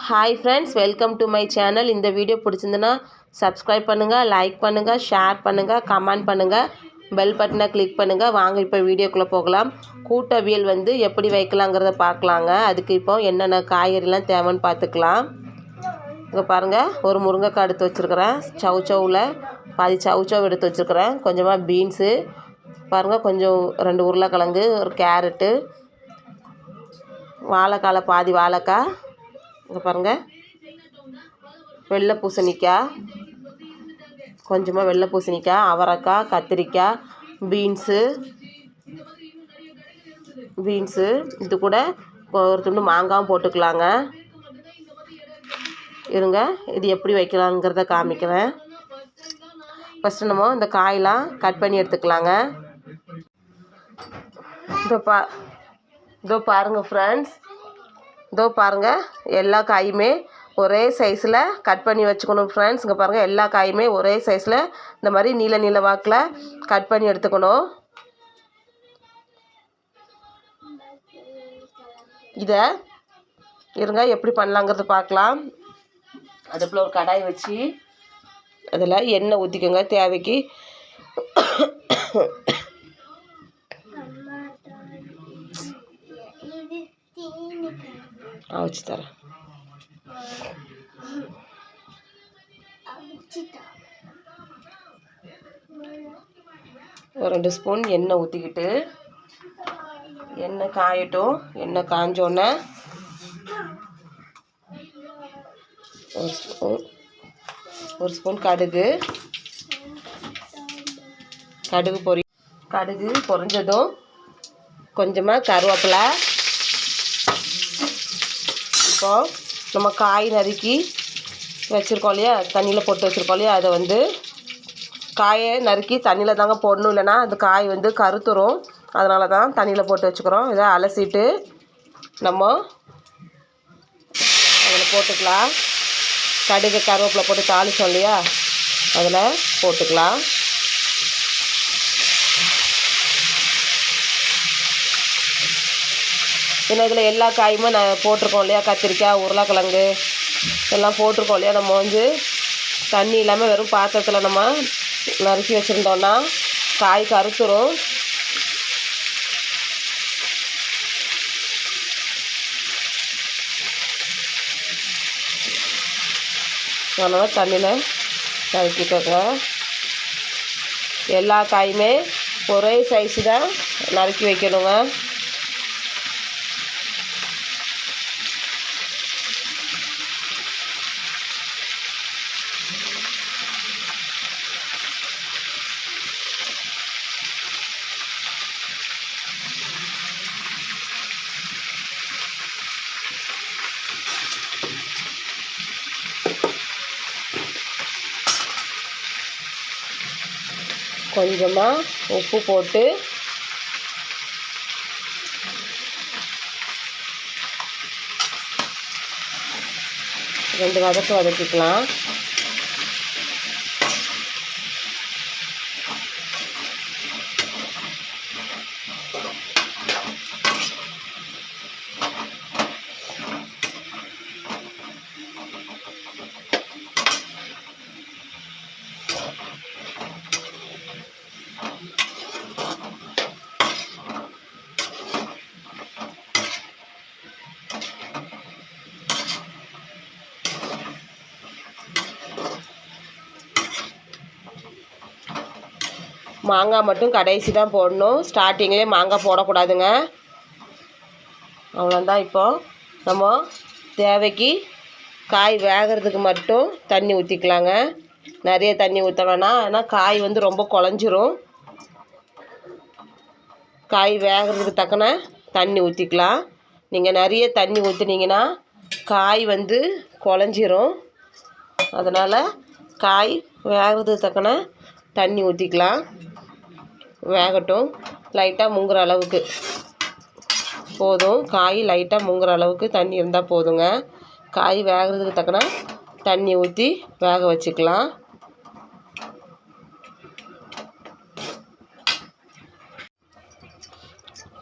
Hi friends welcome to my channel இந்த video பிடிச்சிருந்துன்னா subscribe பண்ணுங்கள் லைக் பண்ணுங்கள் ஷேர் பண்ணுங்கள் கமெண்ட் பண்ணுங்கள் பெல் பட்டனை கிளிக் பண்ணுங்கள் வாங்க இப்போ வீடியோக்குள்ளே போகலாம். கூட்டவியல் வந்து எப்படி வைக்கலாங்கிறத பார்க்கலாங்க. அதுக்கு இப்போ என்னென்ன காய்கறிலாம் தேவைன்னு பார்த்துக்கலாம். இங்கே பாருங்கள் ஒரு முருங்கைக்காய் எடுத்து வச்சுருக்கிறேன். சவு சவுவில் பாதி சவு சவு எடுத்து வச்சுருக்கிறேன். கொஞ்சமாக பீன்ஸு பாருங்கள் கொஞ்சம் ரெண்டு உருளைக்கிழங்கு ஒரு கேரட்டு வாழைக்காயில் பாதி வாழைக்காய் இங்கே பாருங்கள் வெள்ளை பூசணிக்காய் கொஞ்சமாக வெள்ளை பூசணிக்காய் அவரைக்காய் கத்திரிக்காய் பீன்ஸு பீன்ஸு இது கூட ஒரு துண்டு மாங்காயும் போட்டுக்கலாங்க. இருங்க இது எப்படி வைக்கலாங்கிறத காமிக்கிறேன். ஃபஸ்ட்டு நம்ம இந்த காயெலாம் கட் பண்ணி எடுத்துக்கலாங்க. இதோ பா இதோ பாருங்கள் ஃப்ரெண்ட்ஸ் இதோ பாருங்கள் எல்லா காயுமே ஒரே சைஸில் கட் பண்ணி வச்சுக்கணும் ஃப்ரெண்ட்ஸ் இங்கே பாருங்கள் எல்லா காயுமே ஒரே சைஸில் இந்த மாதிரி நீல நீல வாக்கில் கட் பண்ணி எடுத்துக்கணும். இதை இருங்க எப்படி பண்ணலாங்கிறது பார்க்கலாம். அதுக்குள்ள ஒரு கடாய் வச்சு அதில் எண்ணெய் ஊற்றிக்கோங்க தேவைக்கு. வச்சு தரேன். ஒரு ரெண்டு ஸ்பூன் எண்ணெய் ஊற்றிக்கிட்டு எண்ணெய் காயட்டும் எண்ணெய் காஞ்சோன்னே ஒரு ஸ்பூன் ஒரு ஸ்பூன் கடுகு. கடுகு பொரி கடுகு பொரிஞ்சதும் கொஞ்சமாக கருவேப்பிலை வச்சுருக்கோம். நம்ம காய் நறுக்கி வச்சுருக்கோம் இல்லையா? தண்ணியில் போட்டு வச்சுருக்கோம் இல்லையா? அதை வந்து காயை நறுக்கி தண்ணியில் தாங்க போடணும். இல்லைன்னா அந்த காய் வந்து கருத்துரும். அதனால தான் தண்ணியில் போட்டு வச்சுக்கிறோம். இதை அலசிட்டு நம்ம அதில் போட்டுக்கலாம். கடுகு கருவேப்பிலை போட்டு தாளிச்சோம் இல்லையா? அதில் போட்டுக்கலாம். ஏன்னா இதில் எல்லா காயுமே நான் போட்டிருக்கோம் இல்லையா? கத்திரிக்காய் உருளைக்கிழங்கு எல்லாம் போட்டிருக்கோம் இல்லையா? நம்ம வந்து தண்ணி இல்லாமல் வெறும் பாத்திரத்தில் நம்ம நறுக்கி வச்சுருந்தோன்னா காய் கருத்துரும். அதனால் தண்ணியில் நறுக்கிக்கோங்க எல்லா காயுமே ஒரே சைஸு தான் நறுக்கி வைக்கணுங்க. கொஞ்சமாக உப்பு போட்டு ரெண்டு வதக்கு வதக்கிக்கலாம். மாங்காய் மட்டும் கடைசி தான் போடணும். ஸ்டார்டிங்லேயே மாங்காய் போடக்கூடாதுங்க. அவ்வளோதான் இப்போ. நம்ம தேவைக்கு காய் வேகிறதுக்கு மட்டும் தண்ணி ஊற்றிக்கலாங்க நிறைய தண்ணி ஊற்ற வேணாம். ஏன்னா காய் வந்து ரொம்ப குழஞ்சிரும். காய் வேகிறதுக்கு தக்கன தண்ணி ஊற்றிக்கலாம் நீங்கள் நிறைய தண்ணி ஊற்றுனீங்கன்னா காய் வந்து குழஞ்சிரும். அதனால் காய் வேகிறதுக்கு தக்கன தண்ணி ஊற்றிக்கலாம் வேகட்டும். லைட்டாக முங்குற அளவுக்கு. போதும். காய் லைட்டாக முங்குற அளவுக்கு தண்ணி இருந்தால் போதுங்க. காய் வேகிறதுக்கு தக்கன தண்ணி ஊற்றி வேக வச்சுக்கலாம்.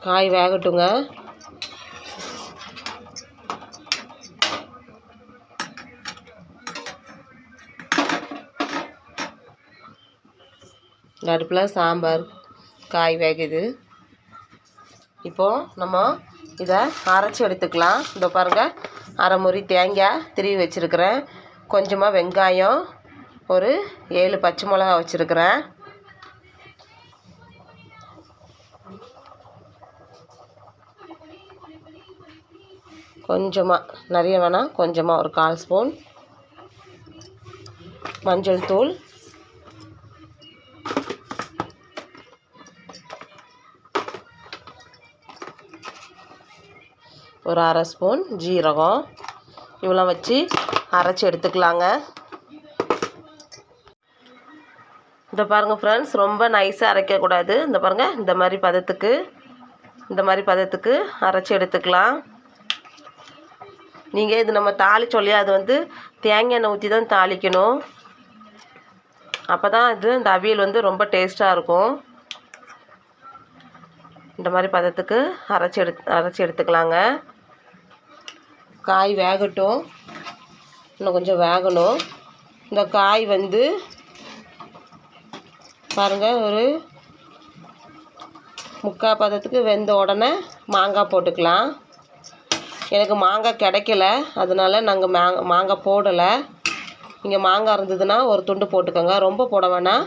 காய் வேகட்டுங்க. அடுப்பில் சாம்பார். காய் வேகுது இப்போது நம்ம இதை அரைச்சி எடுத்துக்கலாம். இந்த பாருங்கள் அரை முறி தேங்காய் திருவி வச்சுருக்கிறேன். கொஞ்சமாக வெங்காயம் ஒரு ஏழு பச்சை மிளகா வச்சுருக்கிறேன். கொஞ்சமாக நிறைய வேணாம் கொஞ்சமாக ஒரு கால் ஸ்பூன். மஞ்சள் தூள் ஒரு அரை ஸ்பூன் ஜீரகம். இவ்வளோ வச்சு அரைச்சி எடுத்துக்கலாங்க. இந்த பாருங்கள் ஃப்ரெண்ட்ஸ் ரொம்ப நைஸாக அரைக்கக்கூடாது. இந்த பாருங்கள் இந்த மாதிரி பதத்துக்கு இந்த மாதிரி பதத்துக்கு அரைச்சி எடுத்துக்கலாம். நீங்கள் இது நம்ம தாளிச்சொல்லி அது வந்து தேங்காய் எண்ணெய் ஊற்றி தான் தாளிக்கணும். அப்போ தான் இது இந்த அவியல் வந்து ரொம்ப டேஸ்ட்டாக இருக்கும். இந்த மாதிரி பதத்துக்கு அரைச்சி எடுத்து அரைச்சி எடுத்துக்கலாங்க. காய் வேகட்டும். இன்னும் கொஞ்சம் வேகணும். இந்த காய் வந்து பாருங்கள் ஒரு முக்கால் பதத்துக்கு வெந்த உடனே மாங்காய் போட்டுக்கலாம். எனக்கு மாங்காய் கிடைக்கல. அதனால நாங்கள் மா மாங்காய் போடலை. இங்கே மாங்காய் இருந்ததுன்னா ஒரு துண்டு போட்டுக்கோங்க. ரொம்ப போட வேணாம்.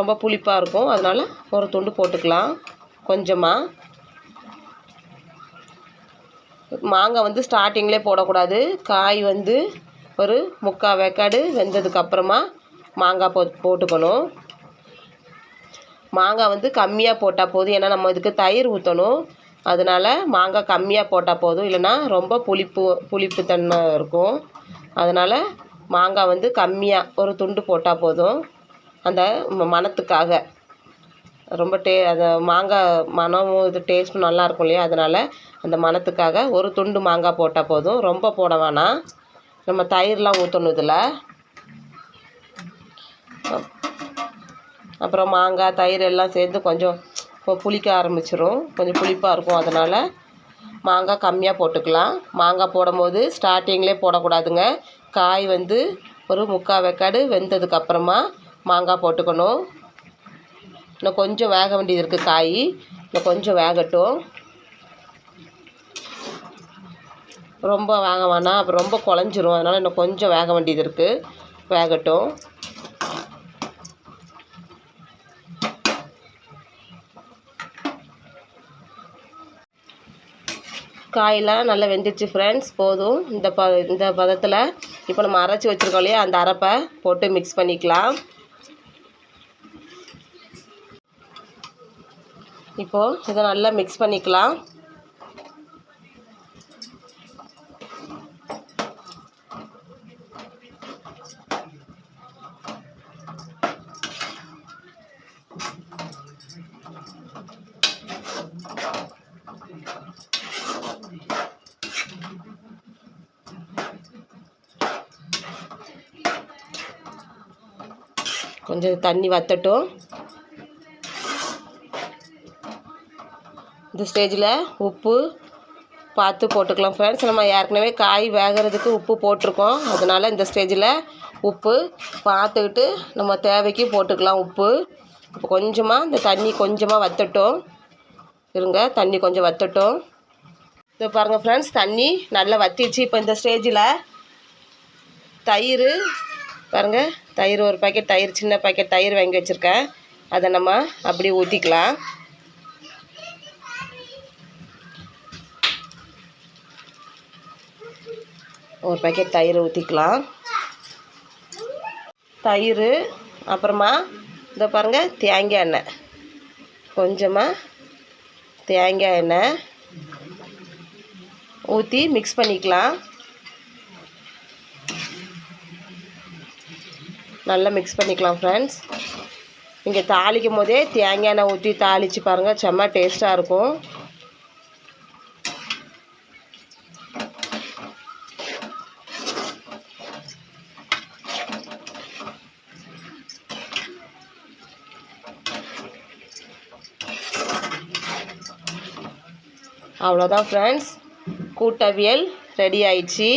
ரொம்ப புளிப்பாக இருக்கும். அதனால் ஒரு துண்டு போட்டுக்கலாம். கொஞ்சமாக மாங்காய் வந்து ஸ்டார்டிங்லேயே போடக்கூடாது. காய் வந்து ஒரு முக்கால் வேக்காடு வெந்ததுக்கப்புறமா மாங்காய் போ போட்டுக்கணும். மாங்காய் வந்து கம்மியாக போட்டால் போதும். ஏன்னா நம்ம இதுக்கு தயிர் ஊற்றணும் அதனால் மாங்காய் கம்மியாக போட்டால் போதும். இல்லைன்னா ரொம்ப புளிப்பு புளிப்பு தன்மை இருக்கும். அதனால் மாங்காய் வந்து கம்மியாக ஒரு துண்டு போட்டால் போதும். அந்த மணத்துக்காக ரொம்ப டே அது மாங்காய் மணமும் இது டேஸ்ட்டும் நல்லாயிருக்கும் இல்லையா? அதனால் அந்த மணத்துக்காக ஒரு துண்டு மாங்காய் போட்டால் போதும். ரொம்ப போட வேணாம். நம்ம தயிர்லாம் ஊற்றணும் இதில். அப்புறம் மாங்காய் தயிர் எல்லாம் சேர்ந்து கொஞ்சம் இப்போ புளிக்க ஆரம்பிச்சிரும். கொஞ்சம் புளிப்பாக இருக்கும். அதனால் மாங்காய் கம்மியாக போட்டுக்கலாம். மாங்காய் போடும்போது ஸ்டார்டிங்லேயே போடக்கூடாதுங்க. காய் வந்து ஒரு முக்கால் வெக்காடு வெந்ததுக்கப்புறமா மாங்காய் போட்டுக்கணும். இன்னும் கொஞ்சம் வேக வேண்டியது இருக்குது காய். இன்னும் கொஞ்சம் வேகட்டும். ரொம்ப வேக வேணாம். அப்புறம் ரொம்ப குழஞ்சிரும். அதனால் இன்னும் கொஞ்சம் வேக வேண்டியது இருக்குது வேகட்டும். காயெல்லாம் நல்லா வெந்துடுச்சு ஃப்ரெண்ட்ஸ் போதும். இந்த ப இந்த பதத்தில் இப்போ நம்ம அரைச்சி வச்சுருக்கோம் இல்லையா? அந்த அரைப்பை போட்டு மிக்ஸ் பண்ணிக்கலாம். இப்போது இதை நல்லா மிக்ஸ் பண்ணிக்கலாம். கொஞ்சம் தண்ணி வத்தட்டும். இந்த ஸ்டேஜில் உப்பு பார்த்து போட்டுக்கலாம் ஃப்ரெண்ட்ஸ் நம்ம ஏற்கனவே காய் வேகிறதுக்கு உப்பு போட்டிருக்கோம். அதனால் இந்த ஸ்டேஜில் உப்பு பார்த்துக்கிட்டு நம்ம தேவைக்கு போட்டுக்கலாம் உப்பு. இப்போ கொஞ்சமாக இந்த தண்ணி கொஞ்சமாக வற்றட்டும் இருங்க தண்ணி கொஞ்சம் வற்றட்டும் இதை பாருங்கள் ஃப்ரெண்ட்ஸ் தண்ணி நல்லா வற்றிடுச்சு இப்போ இந்த ஸ்டேஜில் தயிர் பாருங்கள் தயிர் ஒரு பாக்கெட் தயிர் சின்ன பாக்கெட் தயிர் வாங்கி வச்சுருக்கேன். அதை நம்ம அப்படியே ஊற்றிக்கலாம் ஒரு பேக்கெட் தயிர் ஊற்றிக்கலாம் தயிர் அப்புறமா இந்த பாருங்கள் தேங்காய் எண்ணெய். கொஞ்சமாக தேங்காய் எண்ணெய் ஊற்றி மிக்ஸ் பண்ணிக்கலாம். நல்லா மிக்ஸ் பண்ணிக்கலாம் ஃப்ரெண்ட்ஸ் இங்கே தாளிக்கும் போதே தேங்காய் எண்ணெய் ஊற்றி தாளித்து பாருங்கள் செம்ம டேஸ்ட்டாக இருக்கும். அவ்வளோதான் ஃப்ரெண்ட்ஸ் கூட்டவியல் ரெடி ஆயிடுச்சு.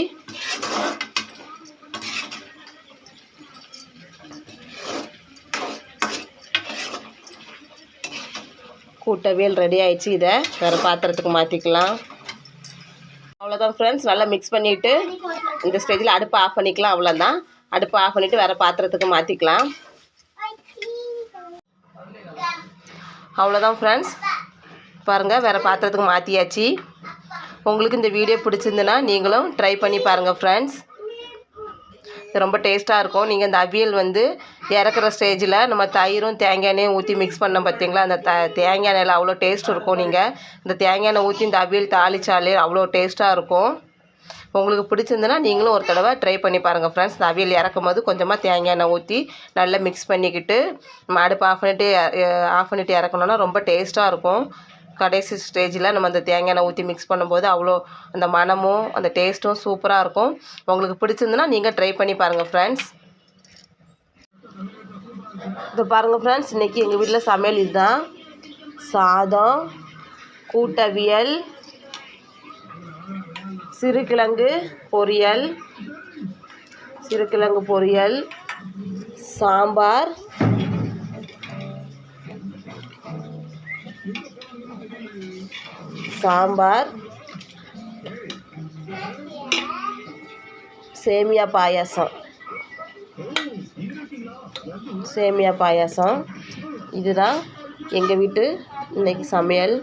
கூட்டவியல் ரெடி ஆயிடுச்சு இதை. வேறு பாத்திரத்துக்கு மாற்றிக்கலாம் அவ்வளோதான் ஃப்ரெண்ட்ஸ் நல்லா மிக்ஸ் பண்ணிவிட்டு இந்த ஸ்டேஜில் அடுப்பை ஆஃப் பண்ணிக்கலாம் அவ்வளோதான் அடுப்பை ஆஃப் பண்ணிவிட்டு வேறு பாத்திரத்துக்கு மாற்றிக்கலாம் அவ்வளோதான் ஃப்ரெண்ட்ஸ் பாருங்கள் வேறு பாத்திரத்துக்கு மாற்றியாச்சு உங்களுக்கு இந்த வீடியோ பிடிச்சிருந்துன்னா நீங்களும் ட்ரை பண்ணி பாருங்கள் ஃப்ரெண்ட்ஸ் இது ரொம்ப டேஸ்ட்டாக இருக்கும். நீங்கள் இந்த அவியல் வந்து இறக்குற ஸ்டேஜில் நம்ம தயிரும் தேங்காய் எண்ணெயும் ஊற்றி மிக்ஸ் பண்ணோம் பார்த்தீங்களா அந்த த தேங்காய் எண்ணெயில் அவ்வளோ டேஸ்ட் இருக்கும் நீங்கள் இந்த தேங்காய் எண்ணெய் ஊற்றி இந்த அவியல் தாளிச்சாலே அவ்வளோ டேஸ்ட்டாக இருக்கும். உங்களுக்கு பிடிச்சிருந்துன்னா நீங்களும் ஒரு தடவை ட்ரை பண்ணி பாருங்கள் ஃப்ரெண்ட்ஸ் இந்த அவியல் இறக்கும் போது கொஞ்சமாக தேங்காய் எண்ணெய் ஊற்றி நல்லா மிக்ஸ் பண்ணிக்கிட்டு நம்ம அடுப்பு ஆஃப் பண்ணிட்டு ஆஃப் பண்ணிட்டு இறக்கணுன்னா ரொம்ப டேஸ்ட்டாக இருக்கும். கடைசி ஸ்டேஜில் நம்ம அந்த தேங்காய் எண்ணெய் ஊற்றி மிக்ஸ் பண்ணும்போது அவ்வளோ அந்த மணமும் அந்த டேஸ்ட்டும் சூப்பராக இருக்கும். உங்களுக்கு பிடிச்சிருந்துன்னா நீங்கள் ட்ரை பண்ணி பாருங்கள் ஃப்ரெண்ட்ஸ் இப்போ பாருங்கள் ஃப்ரெண்ட்ஸ் இன்றைக்கி எங்கள் வீட்டில் சமையல் இதுதான். சாதம் கூட்டவியல் சிறுகிழங்கு பொரியல் சிறுகிழங்கு பொரியல் சாம்பார் சாம்பார் சேமியா பாயாசம். சேமியா பாயாசம். இதுதான் எங்கள் வீட்டு இன்னைக்கு சமையல்.